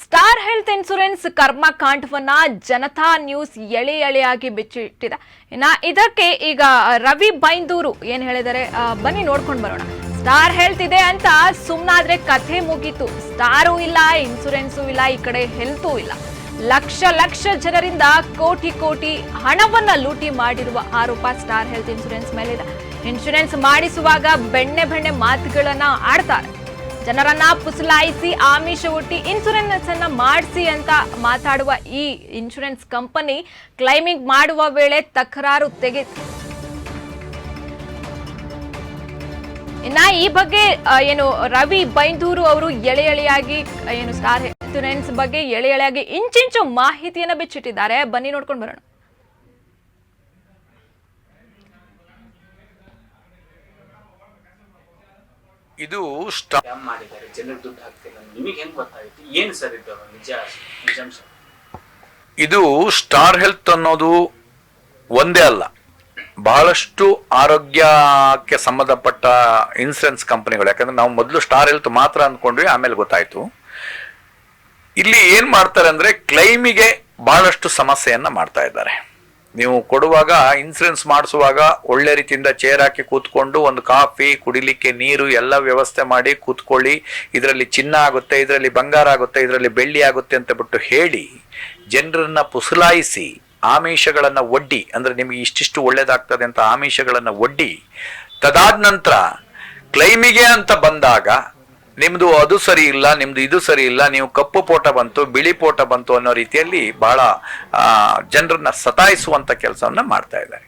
Star health insurance ಕರ್ಮಕಾಂಡವನ್ನ Janata news ಎಳೆ ಎಳೆಯಾಗಿ ಬಿಚ್ಚಿಟ್ಟಿದೆ. ಇನ್ನ ಇದಕ್ಕೆ ಈಗ ರವಿ ಬೈಂದೂರು ಏನ್ ಹೇಳಿದರೆ ಬನ್ನಿ ನೋಡ್ಕೊಂಡು ಬರೋಣ. ಸ್ಟಾರ್ ಹೆಲ್ತ್ ಇದೆ ಅಂತ ಸುಮ್ನಾದ್ರೆ ಕಥೆ ಮುಗೀತು. ಸ್ಟಾರು ಇಲ್ಲ ಇನ್ಸೂರೆನ್ಸು ಇಲ್ಲ, ಈ ಕಡೆ ಹೆಲ್ತು ಇಲ್ಲ. ಲಕ್ಷ ಲಕ್ಷ ಜನರಿಂದ ಕೋಟಿ ಕೋಟಿ ಹಣವನ್ನ ಲೂಟಿ ಮಾಡಿರುವ ಆರೋಪ ಸ್ಟಾರ್ ಹೆಲ್ತ್ ಇನ್ಸೂರೆನ್ಸ್ ಮೇಲಿದೆ. ಇನ್ಶೂರೆನ್ಸ್ ಮಾಡಿಸುವಾಗ ಬೆಣ್ಣೆ ಬೆಣ್ಣೆ ಮಾತುಗಳನ್ನ ಆಡ್ತಾರೆ. ಜನರನ್ನ ಪುಸಲಾಯಿಸಿ ಆಮಿಷ ಒಟ್ಟಿ ಇನ್ಶೂರೆನ್ಸ್ ಅನ್ನ ಮಾಡಿಸಿ ಅಂತ ಮಾತಾಡುವ ಈ ಇನ್ಶೂರೆನ್ಸ್ ಕಂಪನಿ ಕ್ಲೈಮಿಂಗ್ ಮಾಡುವ ವೇಳೆ ತಕರಾರು ತೆಗೆ ಇನ್ನ ಈ ಬಗ್ಗೆ ಏನು, ರವಿ ಬೈಂದೂರು ಅವರು ಎಳೆ ಎಳೆಯಾಗಿ ಏನು ಸ್ಟಾರ್ ಇನ್ಶೂರೆನ್ಸ್ ಬಗ್ಗೆ ಎಳೆ ಎಳೆಯಾಗಿ ಇಂಚಿಂಚು ಮಾಹಿತಿಯನ್ನ ಬಿಚ್ಚಿಟ್ಟಿದ್ದಾರೆ. ಬನ್ನಿ ನೋಡ್ಕೊಂಡು ಬರೋಣ. ಇದು ಸ್ಟಾ ಸ್ಕ್ಯಾಮ್ ಮಾಡಿದ್ದಾರೆ ಜನರಿಗೆ ದುಡ್ಡು ಹಾಕ್ತಿಲ್ಲ ನಿಮಗೆ ಹೆಂಗ್ ಗೊತ್ತಾಗುತ್ತೆ ಏನು ಸರ್ ಇದು ನಿಜ ನಿಜಾಂಶ? ಇದು ಸ್ಟಾರ್ ಹೆಲ್ತ್ ಅನ್ನೋದು ಒಂದೇ ಅಲ್ಲ. ಬಹಳಷ್ಟು ಆರೋಗ್ಯಕ್ಕೆ ಸಂಬಂಧಪಟ್ಟ ಇನ್ಸೂರೆನ್ಸ್ ಕಂಪನಿಗಳು. ಯಾಕಂದ್ರೆ ನಾವು ಮೊದಲು ಸ್ಟಾರ್ ಹೆಲ್ತ್ ಮಾತ್ರ ಅಂದ್ಕೊಂಡ್ವಿ ಆಮೇಲೆ ಗೊತ್ತಾಯ್ತು. ಇಲ್ಲಿ ಏನ್ ಮಾಡ್ತಾರೆ ಅಂದ್ರೆ ಕ್ಲೈಮಿಗೆ ಬಹಳಷ್ಟು ಸಮಸ್ಯೆಯನ್ನ ಮಾಡ್ತಾ ಇದ್ದಾರೆ. ನೀವು ಕೊಡುವಾಗ ಇನ್ಸೂರೆನ್ಸ್ ಮಾಡಿಸುವಾಗ ಒಳ್ಳೆ ರೀತಿಯಿಂದ ಚೇರ್ ಹಾಕಿ ಕೂತ್ಕೊಂಡು ಒಂದು ಕಾಫಿ ಕುಡಿಲಿಕ್ಕೆ ನೀರು ಎಲ್ಲ ವ್ಯವಸ್ಥೆ ಮಾಡಿ ಕೂತ್ಕೊಳ್ಳಿ. ಇದರಲ್ಲಿ ಚಿನ್ನ ಆಗುತ್ತೆ, ಇದರಲ್ಲಿ ಬಂಗಾರ ಆಗುತ್ತೆ, ಇದರಲ್ಲಿ ಬೆಳ್ಳಿ ಆಗುತ್ತೆ ಅಂತ ಬಿಟ್ಟು ಹೇಳಿ, ಜನರನ್ನ ಪುಸಲಾಯಿಸಿ, ಆಮಿಷಗಳನ್ನ ಒಡ್ಡಿ, ಅಂದ್ರೆ ನಿಮಗೆ ಇಷ್ಟಿಷ್ಟು ಒಳ್ಳೇದಾಗ್ತದೆ ಅಂತ ಆಮಿಷಗಳನ್ನ ಒಡ್ಡಿ, ತದಾದ ನಂತರ ಕ್ಲೈಮಿಗೆ ಅಂತ ಬಂದಾಗ ನಿಮ್ದು ಅದು ಸರಿ ಇಲ್ಲ, ನಿಮ್ದು ಇದು ಸರಿ ಇಲ್ಲ, ನೀವು ಕಪ್ಪು ಪೋಟ ಬಂತು, ಬಿಳಿ ಪೋಟ ಬಂತು ಅನ್ನೋ ರೀತಿಯಲ್ಲಿ ಬಹಳ ಜನರನ್ನ ಸತಾಯಿಸುವಂತ ಕೆಲಸವನ್ನ ಮಾಡ್ತಾ ಇದ್ದಾರೆ.